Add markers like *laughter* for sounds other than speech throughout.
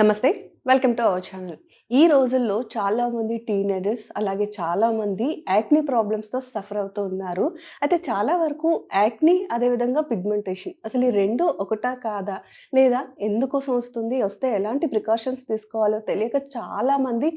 నమస్తే welcome to our channel. ఈ రోజుల్లో చాలామంది టీనేజర్స్ అలాగే చాలామంది యాక్నీ ప్రాబ్లమ్స్తో సఫర్ అవుతూ ఉన్నారు. అయితే చాలా వరకు యాక్నీ అదేవిధంగా పిగ్మెంటేషన్ అసలు ఈ రెండు ఒకటా కాదా? లేదా ఎందుకోసం వస్తుంది? వస్తే ఎలాంటి ప్రికాషన్స్ తీసుకోవాలో తెలియక చాలామంది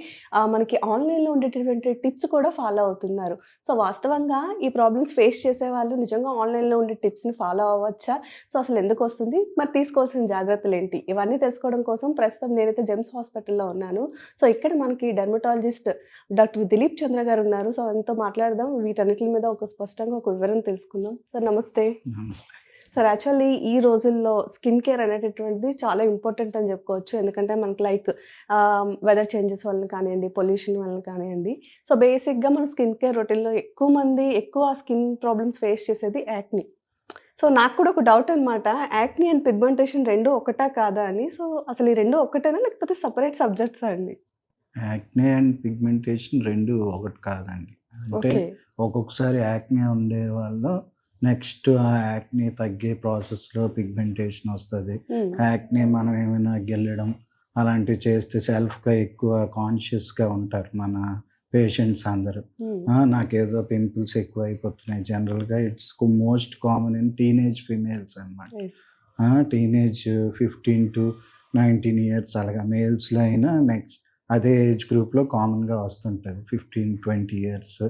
మనకి ఆన్లైన్లో ఉండేటటువంటి టిప్స్ కూడా ఫాలో అవుతున్నారు. సో వాస్తవంగా ఈ ప్రాబ్లమ్స్ ఫేస్ చేసే వాళ్ళు నిజంగా ఆన్లైన్లో ఉండే టిప్స్ని ఫాలో అవ్వచ్చా? సో అసలు ఎందుకు వస్తుంది? మరి తీసుకోవాల్సిన జాగ్రత్తలు ఏంటి? ఇవన్నీ తెలుసుకోవడం కోసం ప్రస్తుతం నేనైతే జెమ్స్ హాస్పిటల్లో ఉన్నాను. సో ఇక్కడ మనకి డెర్మటాలజిస్ట్ డాక్టర్ దిలీప్ చంద్ర గారు ఉన్నారు. సో ఆయనతో మాట్లాడదాం. వీటన్నిటి మీద ఒక స్పష్టంగా ఒక వివరణ తెలుసుకుందాం. సార్ నమస్తే. నమస్తే. సార్ యాక్చువల్లీ ఈ రోజుల్లో స్కిన్ కేర్ అనేటటువంటిది చాలా ఇంపార్టెంట్ అని చెప్పుకోవచ్చు. ఎందుకంటే మనకి లైక్ వెదర్ చేంజెస్ వలన కానివ్వండి పొల్యూషన్ వలన కానివ్వండి. సో బేసిక్గా మన స్కిన్ కేర్ రొటీన్లో ఎక్కువ మంది ఎక్కువ స్కిన్ ప్రాబ్లమ్స్ ఫేస్ చేసేది యాక్ని. సో నాకు కూడా ఒక డౌట్ అనమాట యాక్ని అండ్ పిగ్మెంటేషన్ రెండు ఒకటా కాదా అని. సో అసలు ఈ రెండు ఒకటేనా లేకపోతే సపరేట్ సబ్జెక్ట్స్ అండి? యాక్నే అండ్ పిగ్మెంటేషన్ రెండు ఒకటి కాదండి. అంటే ఒక్కొక్కసారి యాక్నే ఉండే వాళ్ళు నెక్స్ట్ ఆ యాక్నే తగ్గే ప్రాసెస్లో పిగ్మెంటేషన్ వస్తుంది. యాక్నే మనం ఏమైనా గెల్లడం అలాంటివి చేస్తే సెల్ఫ్గా ఎక్కువ కాన్షియస్గా ఉంటారు మన పేషెంట్స్ అందరూ. నాకేదో పింపుల్స్ ఎక్కువ అయిపోతున్నాయి జనరల్గా it's most common in teenage females అనమాట teenage fifteen to nineteen years అలాగా మేల్స్లో అయినా నెక్స్ట్ అదే ఏజ్ గ్రూప్లో కామన్గా వస్తుంటుంది. Fifteen twenty years.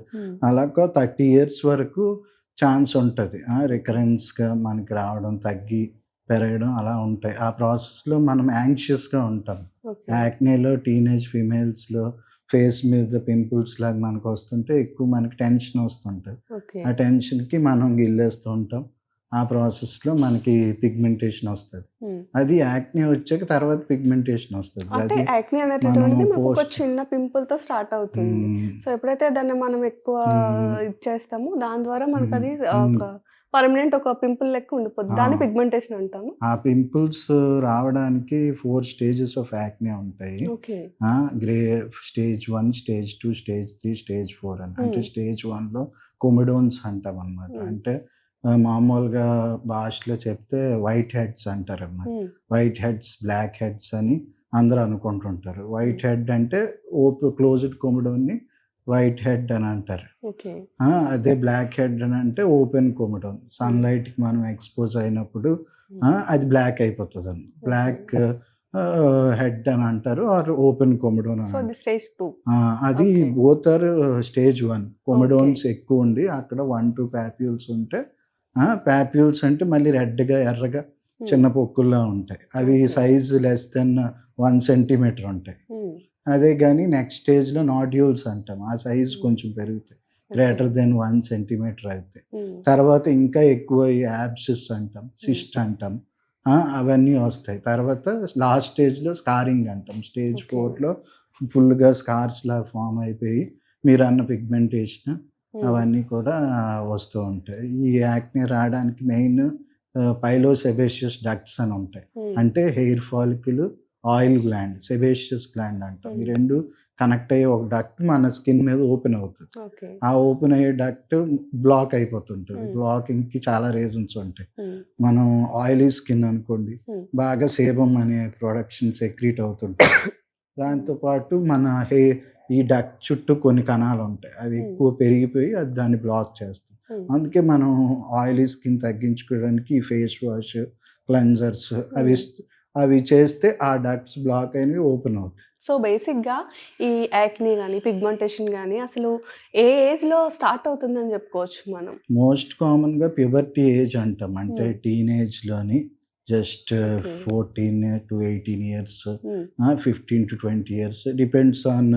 అలాగా థర్టీ ఇయర్స్ వరకు ఛాన్స్ ఉంటుంది. రికరెన్స్గా మనకి రావడం తగ్గి పెరగడం అలా ఉంటాయి. ఆ ప్రాసెస్లో మనం యాంగ్షియస్గా ఉంటాం. యాక్నేలో టీనేజ్ ఫిమేల్స్లో ఫేస్ మీద పింపుల్స్ లాగా మనకు వస్తుంటే ఎక్కువ మనకి టెన్షన్ వస్తుంటుంది. ఆ టెన్షన్కి మనం గిల్లేస్తూ ఉంటాం. ఆ ప్రాసెస్లో మనకి పిగ్మెంటేషన్ వస్తుంది. అది యాక్నే వచ్చాక తర్వాత పిగ్మెంటేషన్ వస్తుంది. అంటే అది యాక్ని మనకు ఒక చిన్న పింపుల్తో స్టార్ట్ అవుతుంది. సో ఎప్పుడైతే దాన్ని మనం ఎక్కువ. ఇచ్చేస్తామో దాని ద్వారా మనకు అది పర్మనెంట్ ఒక పింపుల్ లెక్క ఉండిపోతుంది దాన్ని. పిగ్మెంటేషన్ అంటాము. ఆ పింపుల్స్ రావడానికి ఫోర్ స్టేజెస్ ఆఫ్ యాక్నే ఉంటాయి. Grade stage one stage two stage three stage four అని. అంటే Hmm. స్టేజ్ వన్లో కొమిడోన్స్ అంటాం అనమాట Hmm. అంటే మామూలుగా భాషలో చెప్తే వైట్ హెడ్స్ అంటారు అన్నమాట వైట్ హెడ్స్ బ్లాక్ హెడ్స్ అని అందరూ అనుకుంటుంటారు. వైట్ హెడ్ అంటే ఓపెన్ క్లోజ్డ్ కొమిడోన్ని వైట్ హెడ్ అని అంటారు. అదే బ్లాక్ హెడ్ అని అంటే ఓపెన్ కొమిడోన్ సన్లైట్కి మనం ఎక్స్పోజ్ అయినప్పుడు ఆ, అది బ్లాక్ అయిపోతుంది అన్న బ్లాక్ హెడ్ అని అంటారు ఆర్ ఓపెన్ కొమిడోన్ అది Okay. Both are stage one. Comedones ఎక్కువ ఉండి అక్కడ వన్ టూ ప్యాప్యూల్స్ ఉంటే ప్యాప్యూల్స్ అంటే మళ్ళీ రెడ్గా ఎర్రగా చిన్న పొక్కుల్లా ఉంటాయి. అవి. Size less than one centimetre ఉంటాయి. అదే కానీ నెక్స్ట్ స్టేజ్లో నాడ్యూల్స్ అంటాం. ఆ సైజ్ Hmm. కొంచెం పెరుగుతాయి. గ్రేటర్ దెన్ వన్ సెంటీమీటర్ అవుతాయి Hmm. తర్వాత ఇంకా ఎక్కువ యాబ్సిస్ అంటాం సిస్ట్ అంటాం. ఆ, అవన్నీ వస్తాయి. తర్వాత లాస్ట్ స్టేజ్లో స్కారింగ్ అంటాం. స్టేజ్. ఫోర్లో ఫుల్గా స్కార్స్ లాగా ఫామ్ అయిపోయి మీరు అన్న పిగ్మెంటేషన్ అవన్నీ కూడా వస్తూ ఉంటాయి. ఈ యాక్ని రావడానికి మెయిన్ పైలో సెబేషియస్ డక్ట్స్ అని ఉంటాయి. అంటే hair follicle oil gland sebaceous gland అంటాం ఈ. రెండు కనెక్ట్ అయ్యే ఒక డక్ట్ మన స్కిన్ మీద ఓపెన్ అవుతుంది ఆ ఓపెన్ అయ్యే డక్ట్ బ్లాక్ అయిపోతుంటుంది Hmm. బ్లాకింగ్కి చాలా రీజన్స్ ఉంటాయి. మనం ఆయిలీ స్కిన్ అనుకోండి. బాగా సేబం అనే ప్రొడక్షన్ సెక్రీట్ అవుతుంటుంది *coughs* దాంతోపాటు మన హే ఈ డక్ట్ చుట్టూ కొన్ని కణాలు ఉంటాయి అవి. ఎక్కువ పెరిగిపోయి అది దాన్ని బ్లాక్ చేస్తాయి. అందుకే మనం ఆయిలీ స్కిన్ తగ్గించుకోవడానికి ఫేస్ వాష్ క్లెన్జర్స్ అవి అవి చేస్తే ఆ డక్ట్స్ బ్లాక్ అయినవి ఓపెన్ అవుతాయి సో బేసిక్గా ఈ యాక్ని కానీ పిగ్మెంటేషన్ కానీ అసలు ఏ ఏజ్లో స్టార్ట్ అవుతుందని చెప్పుకోవచ్చు మనం మోస్ట్ కామన్గా ప్యూబర్టీ ఏజ్ అంటాం అంటే. టీనేజ్లోని just. Fourteen to eighteen years. Fifteen to twenty years depends on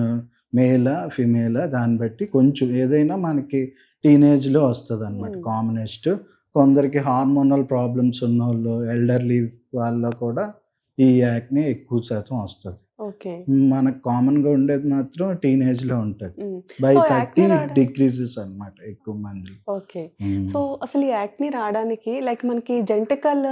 మేలా ఫిమేలా దాన్ని బట్టి కొంచెం ఏదైనా మనకి టీనేజ్లో వస్తుంది అనమాట. కామనెస్ట్ కొందరికి హార్మోనల్ ప్రాబ్లమ్స్ ఉన్న వాళ్ళు ఎల్డర్లీ వాళ్ళలో కూడా ఈ యాక్నే ఎక్కువ శాతం వస్తుంది. మనకు కామన్‌గా ఉండేది మాత్రం టీనేజ్‌లో ఉంటది. హ్మ్. బై సో 30 యాక్నే రావడానికి డిక్రీజెస్ అన్నమాట ఎక్కువ మందిలో. ఓకే. సో అసలు ఈ యాక్ని రాడానికి లైక్ మనకి జెనెటికల్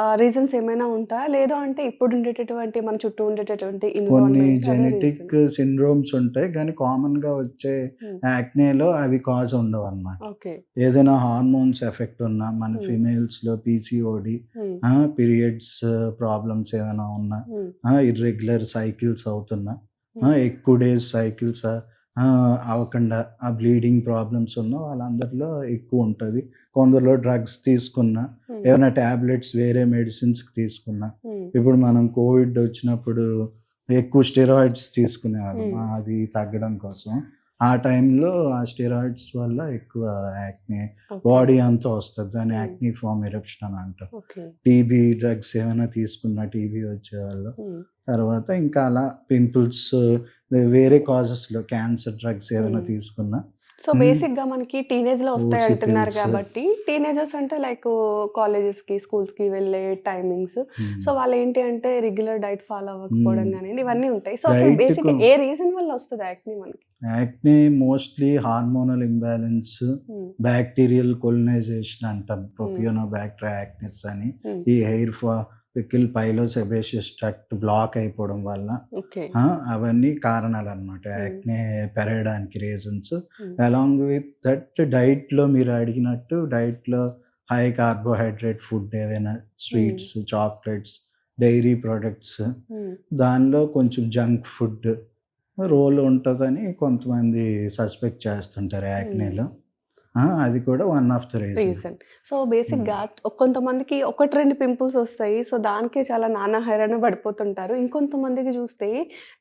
ఆహ్, రీజన్స్ ఏమైనా ఉంటాయా? లేదు అంటే ఇప్పుడు ఉండేటటువంటి మన చుట్టూ ఉండేటటువంటి కొన్ని జెనెటిక్. సిండ్రోమ్స్ ఉంటాయి. కానీ కామన్‌గా వచ్చే హ్మ్. యాక్నేలో అవి కాజ్ ఉండవన్నమాట. ఓకే. ఏదైనా హార్మోన్స్ ఎఫెక్ట్ ఉన్నా, మన హ్మ్. ఫీమేల్స్‌లో పీసీఓడీ! పీరియడ్స్ ప్రాబ్లమ్స్ ఏమైనా ఉన్నా! ఇర్రెగ్యులర్ సైకిల్స్ అవుతున్నా! హ్మ్. ఎక్కువ డేస్ సైకిల్స్ అవ్వకుండా ఆ బ్లీడింగ్ ప్రాబ్లమ్స్ ఉన్న వాళ్ళందరిలో ఎక్కువ ఉంటది. కొందరిలో డ్రగ్స్ తీసుకున్నా, హ్మ్. ఏమైనా టాబ్లెట్స్ వేరే మెడిసిన్స్‌కి తీసుకున్నా, హ్మ్. ఇప్పుడు మనం కోవిడ్ వచ్చినప్పుడు ఎక్కువ స్టెరాయిడ్స్ తీసుకునేవాళ్ళం. అది తగ్గడం కోసం. ఆ టైంలో ఆ స్టెరాయిడ్స్ వల్ల ఎక్కువ యాక్నే. బాడీ అంతా వస్తది. దాన్ని హ్మ్. యాక్నిఫార్మ్ ఎరప్షన్ అని అంటాం. ఓకే. టీబీ డ్రగ్స్ ఏమైనా తీసుకున్నా టీబీ వచ్చేవాళ్ళు. హ్మ్. తర్వాత ఇంకా అలా పింపుల్స్ వేరే కాజెస్‌లో క్యాన్సర్ డ్రగ్స్ ఏమైనా హ్మ్. తీసుకున్నా సో హ్మ్. బేసిక్‌గా మనకి టీనేజ్‌లో వస్తాయి ఓసీ అంటున్నారు. కాబట్టి, టీనేజర్స్ అంటే లైక్ కాలేజెస్‌కి, స్కూల్స్‌కి వెళ్ళే టైమింగ్స్. సో హ్మ్. వాళ్ళేంటి అంటే రెగ్యులర్ డైట్ ఫాలో అవ్వకపోవడం. గానియండి, ఇవన్నీ ఉంటాయి. సో అసలు బేసిక్‌గా ఏ రీజన్ వల్ల వస్తది యాక్ని మనకి? Acne mostly hormonal imbalance, hmm. Bacterial colonisation అంటాం. హ్మ్. ప్రొపియోనోబాక్టీరియా యాక్నెస్ అని. ఈ hair follicle pilosebaceous tract block అయిపోవడం వల్ల! అవన్నీ కారణాలన్నమాట. హ్మ్. యాక్నే పెరగడానికి రీజన్స్. హ్మ్. అలాంగ్ విత్ దట్ డైట్‌లో మీరు అడిగినట్టు డైట్‌లో హై కార్బోహైడ్రేట్ ఫుడ్ ఏవైనా. Sweets, chocolates, dairy products. దానిలో కొంచెం జంక్ ఫుడ్ రోల్ ఉంటదని కొంతమంది సస్పెక్ట్ చేస్తుంటారు. యాక్నేలో. అది కూడా one of the reason. So hmm. బేసిక్‌గా కొంతమందికి 1, 2 పింపుల్స్ వస్తాయి. సో దానికే చాలా నానా హైరాణ పడిపోతుంటారు. ఇంకొంతమందికి చూస్తే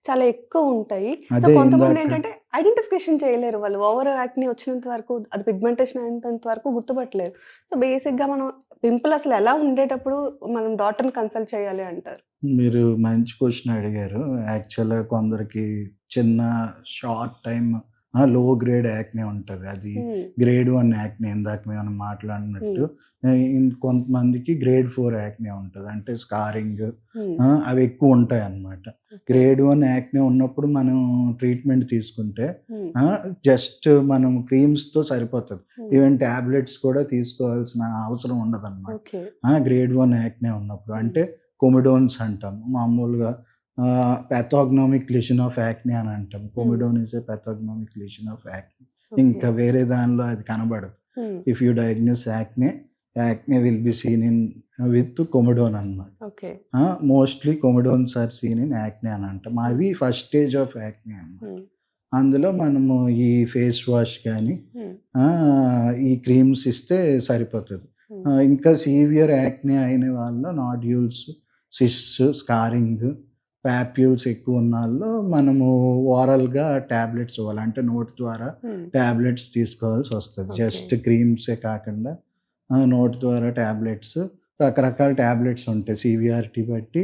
చాలా ఎక్కువ ఉంటాయి. సో కొంతమంది ఏంటంటే ఐడెంటిఫికేషన్ చేయలేరు వాళ్ళు. ఓవర్ యాక్ని వచ్చినంత వరకు అది పిగ్మెంటేషన్ అయినంత వరకు గుర్తుపట్టలేరు. సో బేసిక్‌గా మనం పింపుల్ అసలు ఎలా ఉండేటప్పుడు మనం డాక్టర్‌ని కన్సల్ట్ చేయాలి అంటారు? మీరు మంచి క్వెషన్ అడిగారు. యాక్చువల్‌గా కొందరికి చిన్న షార్ట్ ఆ! లో గ్రేడ్ యాక్నే ఉంటది. అది. గ్రేడ్ 1 యాక్నే ఇందాక మనం మాట్లాడినట్టు. కొంతమందికి గ్రేడ్ 4 యాక్నే ఉంటది. అంటే స్కారింగ్! అవి ఎక్కువ ఉంటాయన్నమాట. ఓకే. గ్రేడ్ 1 యాక్నే ఉన్నప్పుడు మనం ట్రీట్మెంట్ తీసుకుంటే! జస్ట్ మనం క్రీమ్స్‌తో సరిపోతది. ఈవెన్ టాబ్లెట్స్ కూడా తీసుకోవాల్సిన అవసరం ఉండదన్నమాట. ఓకే. ఆ! గ్రేడ్ 1 యాక్నే ఉన్నప్పుడు. అంటే కొమిడోన్స్ అంటాం. మామూలుగా పాథోగ్నోమిక్ లీషన్ ఆఫ్ యాక్నే అని అంటాం. Comedone is a pathognomonic lesion of acne. ఇంకా వేరే దానిలో అది కనబడదు. If you diagnose acne, acne will be seen in with comedone. Ah! Mostly comedones are seen in acne అని అంటాం. అవి ఫస్ట్ స్టేజ్ ఆఫ్ యాక్నే అన్నమాట. హ్మ్. అందులో మనము ఈ ఫేస్ వాష్. ఆహ్, ఈ క్రీమ్స్ ఇస్తే సరిపోతది. ఆహ్, ఇంకా సివియర్ యాక్నే అయిన వాళ్ళలో నాడ్యూల్స్, సిస్ట్స్, స్కారింగ్, పాప్యూల్స్ ఎక్కువ ఉన్నాళ్ళు మనము ఓరల్‌గా టాబ్లెట్స్ ఇవ్వాలి. అంటే నోటి ద్వారా హ్మ్. టాబ్లెట్స్ తీసుకోవాల్సి వస్తది. జస్ట్ క్రీమ్సే కాకుండా! నోటి ద్వారా టాబ్లెట్స్ రకరకాల టాబ్లెట్స్ ఉంటాయి. సివియారిటీ బట్టి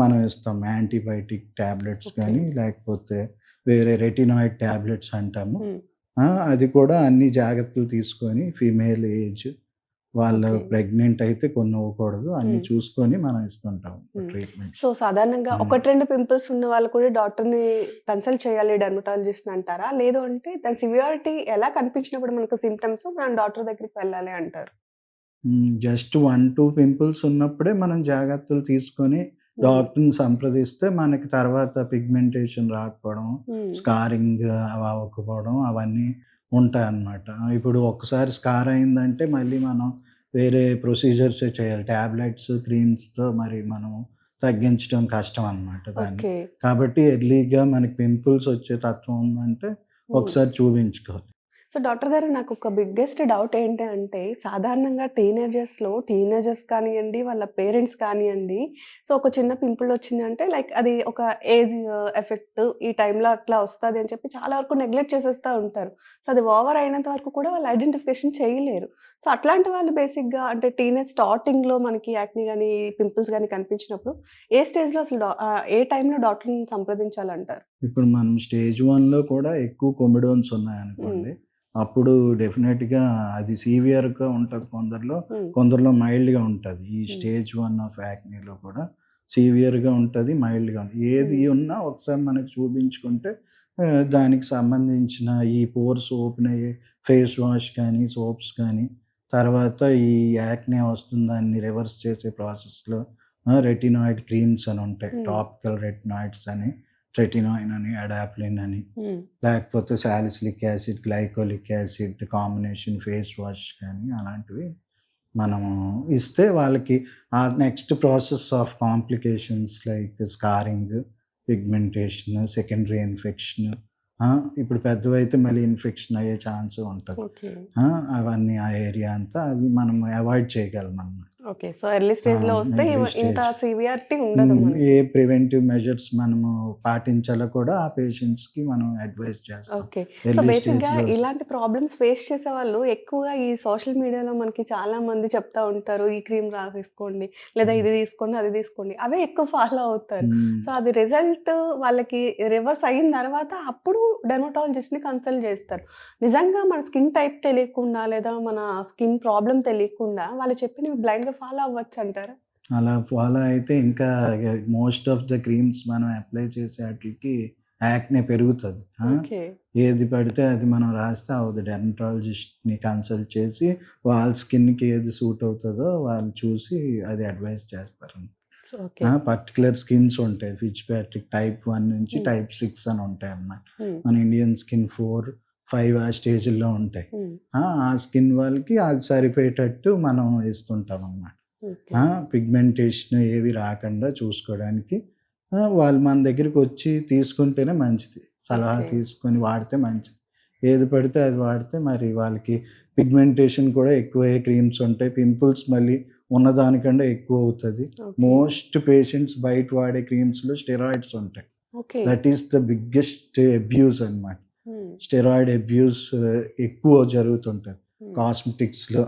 మనం ఇస్తాం. Antibiotic tablets okay. గానీ, లేకపోతే వేరే రెటినాయిడ్ టాబ్లెట్స్ అంటాము. అది కూడా అన్ని జాగ్రత్తలు తీసుకొని ఫీమేల్ ఏజ్ వాళ్ళు. ప్రెగ్నెంట్ అయితే కొన్ని ఇవ్వకూడదు. అన్నీ. చూసుకొని మనం ఇస్తుంటాం హ్మ్. ట్రీట్మెంట్స్. సో సాధారణంగా. 1, 2 పింపుల్స్ ఉన్న వాళ్ళు కూడా డాక్టర్‌ని కన్సల్ట్ చేయాలి డెర్మటాలజిస్ట్‌ని అంటారా? లేదు అంటే దాని సివియారిటీ ఎలా కనిపించినప్పుడు మనకు సింప్టమ్స్ మనం డాక్టర్ దగ్గరికి వెళ్ళాలి అంటారు? జస్ట్ 1, 2 పింపుల్స్ ఉన్నప్పుడే మనం జాగ్రత్తలు తీసుకొని. డాక్టర్‌ని సంప్రదిస్తే మనకి తర్వాత పిగ్మెంటేషన్ రాకపోవడం. స్కారింగ్ అవి అవ్వకపోవడం అవన్నీ ఉంటాయన్నమాట. ఇప్పుడు ఒక్కసారి స్కార్ అయిందంటే మళ్ళీ మనం వేరే ప్రొసీజర్సే చేయాలి. టాబ్లెట్స్, క్రీమ్స్‌తో మరి మనం తగ్గించడం కష్టం అన్నమాట దాన్ని. కాబట్టి ఎర్లీగా మనకి పింపుల్స్ వచ్చే తత్వం ఉందంటే. ఒకసారి చూపించుకోవాలి. సో డాక్టర్ గారు నాకొక బిగ్గెస్ట్ డౌట్ ఏంటి అంటే సాధారణంగా టీనేజర్స్‌లో టీనేజర్స్ కానియండి, వాళ్ళ పేరెంట్స్ కానియండి, సో ఒక చిన్న పింపుల్ వచ్చిందంటే లైక్ అది ఒక ఏజ్ ఎఫెక్ట్ ఈ టైంలో అట్లా వస్తది అని చెప్పి చాలా వరకు నెగ్లెక్ట్ చేసేస్తా ఉంటారు. సో అది ఓవర్ అయినంత వరకు కూడా వాళ్ళు ఐడెంటిఫికేషన్ చేయలేరు. సో అట్లాంటి వాళ్ళు బేసిక్‌గా అంటే టీనేజ్ స్టార్టింగ్‌లో మనకి యాక్ని గాని, పింపుల్స్ గాని కనిపించినప్పుడు ఏ స్టేజ్‌లో అసలు ఏ టైంలో డాక్టర్‌ని సంప్రదించాలంటారు? ఇప్పుడు మనం స్టేజ్ 1లో కూడా ఎక్కువ కొమిడోన్స్. ఉన్నాయనుకోండి. అప్పుడు డెఫినిట్‌గా అది సివియర్‌గా ఉంటది కొందరిలో. కొందరిలో మైల్డ్‌గా ఉంటది. ఈ. స్టేజ్ 1 ఆఫ్ యాక్నీలో కూడా సివియర్గా ఉంటుంది మైల్డ్గా ఉంటుంది ఏది. ఉన్నా ఒకసారి మనకి చూపించుకుంటే దానికి సంబంధించిన ఈ పోర్స్ ఓపెన్ అయ్యే ఫేస్ వాష్ కానీ సోప్స్ కానీ తర్వాత ఈ యాక్నే వస్తుంది దాన్ని రివర్స్ చేసే ప్రాసెస్లో రెటినాయిడ్ క్రీమ్స్ అని ఉంటాయి. టాపికల్ రెటినాయిడ్స్ అని రెటినాయిన్ అని అడాప్లిన్ అని. లేకపోతే salicylic acid glycolic acid combination face wash కానీ అలాంటివి మనము ఇస్తే వాళ్ళకి ఆ next process of complications like scarring pigmentation secondary infection ఇప్పుడు పెద్దవైతే మళ్ళీ ఇన్ఫెక్షన్ అయ్యే ఛాన్స్ ఉంటుంది. అవన్నీ ఆ ఏరియా అంతా అవి మనం అవాయిడ్ చేయగలం అన్నమాట ఓకే. సో ఎర్లీ స్టేజ్లో వస్తే ఇంత. సివియారిటీ ఉండదు ఏ ప్రివెంటివ్ మెజర్స్ మనము పాటించాలో కూడా ఆ పేషెంట్స్కి మనం అడ్వైస్ చేస్తాం. ఓకే. సో బేసిక్గా. ఇలాంటి ప్రాబ్లమ్స్ ఫేస్ చేసే వాళ్ళు ఎక్కువగా ఈ సోషల్ మీడియాలో మనకి చాలా మంది చెప్తా ఉంటారు ఈ క్రీమ్ రాసేసుకోండి లేదా ఇది తీసుకోండి అది తీసుకోండి. అవే ఎక్కువ ఫాలో అవుతారు. సో అది రిజల్ట్ వాళ్ళకి రివర్స్ అయిన తర్వాత అప్పుడు డెర్మటాలజిస్ట్ని కన్సల్ట్ చేస్తారు. నిజంగా మన స్కిన్ టైప్ తెలియకుండా లేదా మన స్కిన్ ప్రాబ్లం తెలియకుండా వాళ్ళు చెప్పినవి బ్లైండ్ గా ఫాలో అవ్వచ్చు అంటారా? అలా ఫాలో అయితే ఇంకా మోస్ట్ ఆఫ్ ద క్రీమ్స్ మనం అప్లై చేసే వాటికి యాక్నే పెరుగుతుంది ఏది పడితే అది మనం రాస్తే అవుతుంది డెర్మటాలజిస్ట్ని కన్సల్ట్ చేసి వాళ్ళ స్కిన్కి ఏది సూట్ అవుతుందో వాళ్ళు చూసి అది అడ్వైస్ చేస్తారు పర్టికులర్ స్కిన్స్ ఉంటాయి ఫిచ్ ప్యాట్రిక్ టైప్ వన్ నుంచి Hmm. టైప్ సిక్స్ అని ఉంటాయి అన్నమాట మన ఇండియన్ స్కిన్ ఫోర్ ఫైవ్ ఆ స్టేజ్లో ఉంటాయి. ఆ, స్కిన్ వాళ్ళకి అది సరిపోయేటట్టు మనం ఇస్తుంటాం అన్నమాట. పిగ్మెంటేషన్ ఏవి రాకుండా చూసుకోవడానికి వాళ్ళు మన దగ్గరికి వచ్చి తీసుకుంటేనే మంచిది. సలహా. తీసుకొని వాడితే మంచిది. ఏది పడితే అది వాడితే మరి వాళ్ళకి పిగ్మెంటేషన్ కూడా ఎక్కువ క్రీమ్స్ ఉంటాయి. పింపుల్స్ మళ్ళీ ఉన్నదానికంటే ఎక్కువ అవుతుంది. మోస్ట్ పేషెంట్స్ బయట వాడే క్రీమ్స్లో స్టెరాయిడ్స్ ఉంటాయి. That is the biggest abuse అన్నమాట. స్టెరాయిడ్ అబ్యూస్ ఎక్కువ జరుగుతుంటుంది కాస్మెటిక్స్లో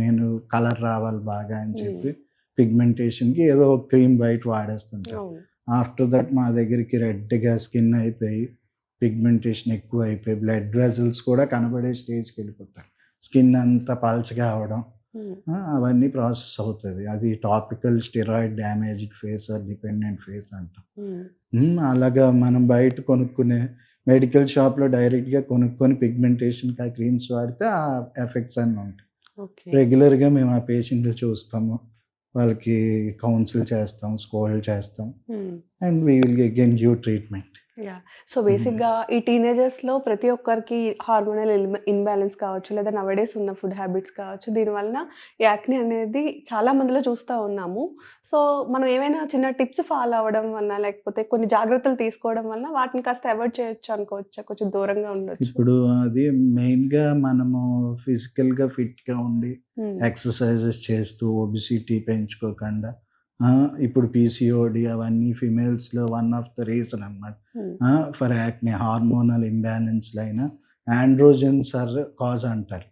నేను కలర్ రావాలి బాగా అని చెప్పి పిగ్మెంటేషన్కి ఏదో క్రీమ్ బయట వాడేస్తుంటారు. ఆఫ్టర్ దట్ మా దగ్గరికి రెడ్గా స్కిన్ అయిపోయి పిగ్మెంటేషన్ ఎక్కువ అయిపోయి బ్లడ్ వెజల్స్ కూడా కనబడే స్టేజ్కి వెళ్ళిపోతాయి స్కిన్ అంతా పల్చగా అవడం అవన్నీ ప్రాసెస్ అవుతుంది. అది topical steroid damaged face or dependent face అంటాం. అలాగా మనం బయట కొనుక్కునే మెడికల్ షాప్లో డైరెక్ట్గా కొనుక్కొని పిగ్మెంటేషన్కి ఆ క్రీమ్స్ వాడితే ఆ ఎఫెక్ట్స్ అన్నీ ఉంటాయి. రెగ్యులర్గా మేము ఆ పేషెంట్లు చూస్తాము. వాళ్ళకి కౌన్సిల్ చేస్తాం స్కోల్డ్ చేస్తాం. And we will gen give treatment. Yeah so బేసిక్గా ఈ టీనేజర్స్లో ప్రతి ఒక్కరికి హార్మోనల్ ఇన్బ్యాలెన్స్ కావచ్చు లేదా నవడేస్ ఉన్న ఫుడ్ హ్యాబిట్స్ కావచ్చు దీనివలన యాక్ని అనేది చాలా మందిలో చూస్తూ ఉన్నాము. సో మనం ఏమైనా చిన్న టిప్స్ ఫాలో అవ్వడం వలన లేకపోతే కొన్ని జాగ్రత్తలు తీసుకోవడం వలన వాటిని కాస్త అవాయిడ్ చేయొచ్చు అనుకోవచ్చు? కొంచెం దూరంగా ఉండొచ్చు. ఇప్పుడు అది మెయిన్గా మనము ఫిజికల్గా ఫిట్గా ఉండి ఎక్సర్సైజెస్ చేస్తూ ఒబిసిటీ పెంచుకోకుండా ఇప్పుడు పీసీఓడి అవన్నీ ఫిమేల్స్లో వన్ ఆఫ్ ద రీజన్ అన్నమాట. ఉమ్, ఫర్ యాక్నే హార్మోనల్ ఇంబ్యాలెన్స్లు అయినా ఆండ్రోజన్స్ ఆర్ కాజ్ అంటారు.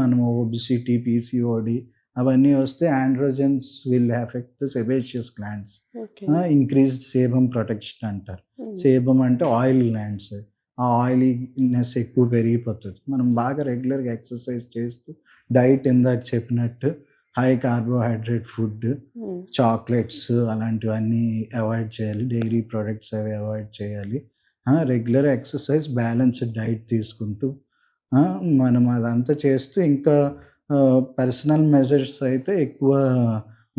మనము ఒబిసిటీ పీసీఓడి అవన్నీ వస్తే androgens will effect the sebaceous glands increase sebum protection అంటారు. ఉమ్, సేబమ్ అంటే ఆయిల్ గ్లాండ్స్ ఆ ఆయిలీనెస్ ఎక్కువ పెరిగిపోతుంది. మనం బాగా రెగ్యులర్గా ఎక్సర్సైజ్ చేస్తూ డైట్ ఇందాక చెప్పినట్టు హై కార్బోహైడ్రేట్ ఫుడ్ చాక్లెట్స్ అలాంటివన్నీ అవాయిడ్ చేయాలి. డైరీ ప్రోడక్ట్స్ అవి అవాయిడ్ చేయాలి. రెగ్యులర్ ఎక్సర్సైజ్ బ్యాలెన్స్డ్ డైట్ తీసుకుంటూ మనం అదంతా చేస్తూ ఇంకా పర్సనల్ మెజర్స్ అయితే ఎక్కువ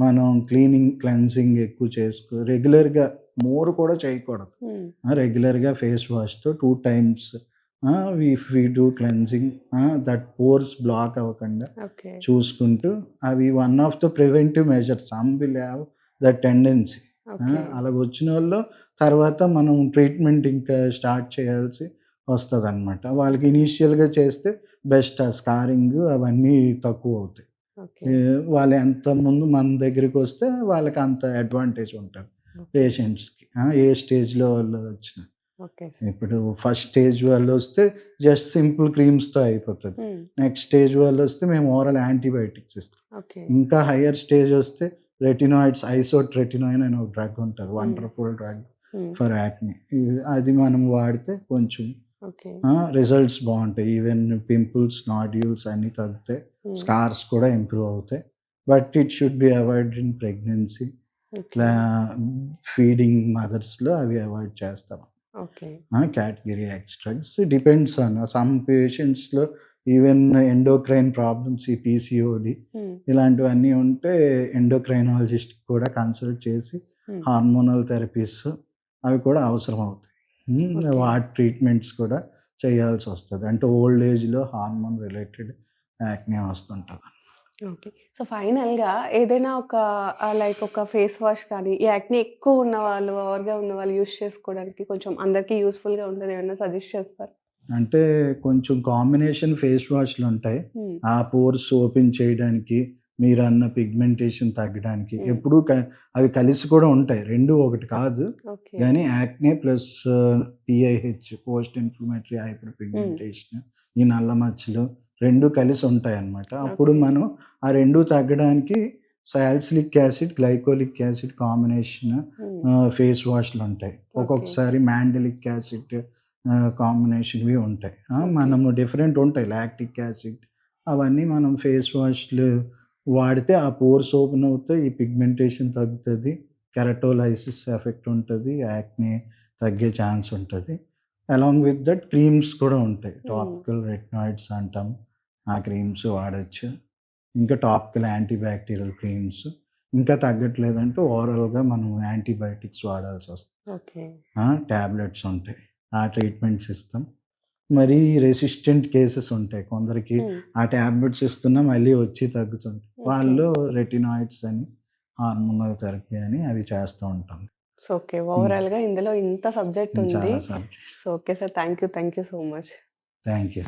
మనం క్లీనింగ్ క్లెన్సింగ్ ఎక్కువ చేసుకో రెగ్యులర్గా మోర్ కూడా చేయకూడదు. రెగ్యులర్గా face వాష్తో two times if we do cleansing that pores block అవ్వకుండా చూసుకుంటూ అవి one of the preventive measures some will have the tendency అలాగ వచ్చిన వాళ్ళు తర్వాత మనం ట్రీట్మెంట్ ఇంకా స్టార్ట్ చేయాల్సి వస్తుంది అనమాట వాళ్ళకి ఇనీషియల్గా చేస్తే బెస్ట్ ఆ స్కారింగ్ అవన్నీ తక్కువ అవుతాయి. వాళ్ళు ఎంత ముందు మన దగ్గరికి వస్తే వాళ్ళకి అంత అడ్వాంటేజ్ ఉంటుంది. పేషెంట్స్కి ఏ స్టేజ్లో వాళ్ళు వచ్చిన. ఇప్పుడు ఫస్ట్ స్టేజ్ వాళ్ళు వస్తే జస్ట్ సింపుల్ క్రీమ్స్తో అయిపోతుంది. నెక్స్ట్ స్టేజ్ వాళ్ళు వస్తే మేము ఓరల్ యాంటీబయాటిక్స్ ఇస్తాం. ఇంకా హయ్యర్ స్టేజ్ వస్తే రెటినాయిడ్స్ ఐసోట్ రెటినాయిన్ అనే ఒక డ్రగ్ ఉంటుంది. Wonderful drug for acne. అది మనం వాడితే కొంచెం రిజల్ట్స్ బాగుంటాయి. ఈవెన్ పింపుల్స్ నాడ్యూల్స్ అన్నీ తగ్గుతాయి స్కార్స్ కూడా ఇంప్రూవ్ అవుతాయి. But it should be avoid in pregnancy. Okay. Feeding మదర్స్లో అవి అవాయిడ్ చేస్తాం. Okay. Category extracts depends on some పేషెంట్స్లో even endocrine problems ఈ పీసీఓడి. ఇలాంటివన్నీ ఉంటే ఎండోక్రైనాలజిస్ట్ కూడా కన్సల్ట్ చేసి. హార్మోనల్ థెరపీస్ అవి కూడా అవసరం అవుతాయి. వాటి ట్రీట్మెంట్స్ కూడా చేయాల్సి వస్తుంది అంటే ఓల్డ్ ఏజ్లో హార్మోన్ రిలేటెడ్ యాక్నే వస్తుంటుంది ఓకే. సో, ఫైనల్‌గా ఏదైనా ఒక ఆహ్, లైక్ ఒక ఫేస్ వాష్ కానీ, ఈ యాక్నే ఎక్కువ ఉన్నవాళ్ళు, ఓవర్‌గా ఉన్నవాళ్ళు యూజ్ చేసుకోవడానికి కొంచెం అందరికీ యూజ్‌ఫుల్‌గా ఉండేది ఏమన్నా సజెస్ట్ చేస్తారా? అంటే కొంచెం కాంబినేషన్ ఫేస్ వాష్లు ఉంటాయి హ్మ్. ఆ పోర్స్ ఓపెన్ చేయడానికి మీరు అన్న పిగ్మెంటేషన్ తగ్గడానికి Hmm. ఎప్పుడు అవి కలిసి కూడా ఉంటాయి రెండు ఒకటి కాదు ఓకే. కానీ acne plus PIH post inflammatory hyper pigmentation ఈ నల్ల మచ్చలు రెండు కలిసి ఉంటాయి అన్నమాట అప్పుడు. మనం ఆ రెండు తగ్గడానికి salicylic acid glycolic acid combination. Face వాష్లు ఉంటాయి. ఒక్కొక్కసారి మ్యాండలిక్ యాసిడ్ కాంబినేషన్వి ఉంటాయి. మనము డిఫరెంట్ ఉంటాయి. లాక్టిక్ యాసిడ్ అవన్నీ మనం ఫేస్ వాష్లు వాడితే ఆ పోర్స్ ఓపెన్ అవుతాయి ఈ పిగ్మెంటేషన్ తగ్గుతుంది. కెరటోలైసిస్ ఎఫెక్ట్ ఉంటుంది. యాక్నే తగ్గే ఛాన్స్ ఉంటుంది. అలాంగ్ విత్ దట్ క్రీమ్స్ కూడా ఉంటాయి. టాపికల్ రెటినాయిడ్స్ అంటాం. ఆ క్రీమ్స్ వాడచ్చు ఇంకా టాపికల్ యాంటీబ్యాక్టీరియల్ క్రీమ్స్ ఇంకా తగ్గట్లేదంటే ఓవరాల్గా మనం యాంటీబయాటిక్స్ వాడాల్సి వస్తుంది ఓకే. ట్యాబ్లెట్స్ ఉంటాయి ఆ ట్రీట్మెంట్స్ ఇస్తాం మరి రెసిస్టెంట్ కేసెస్ ఉంటాయి కొందరికి. ఆ ట్యాబ్లెట్స్ ఇస్తున్నా మళ్ళీ వచ్చి తగ్గుతుంది వాళ్ళు రెటినాయిడ్స్ అని హార్మోనల్ థెరపీ అని అవి చేస్తూ ఉంటాం సో, ఓకే. ఓవరాల్‌గా ఇందులో ఇంత సబ్జెక్ట్ ఉంది. So, okay sir. Thank you. Thank you so much. Thank you.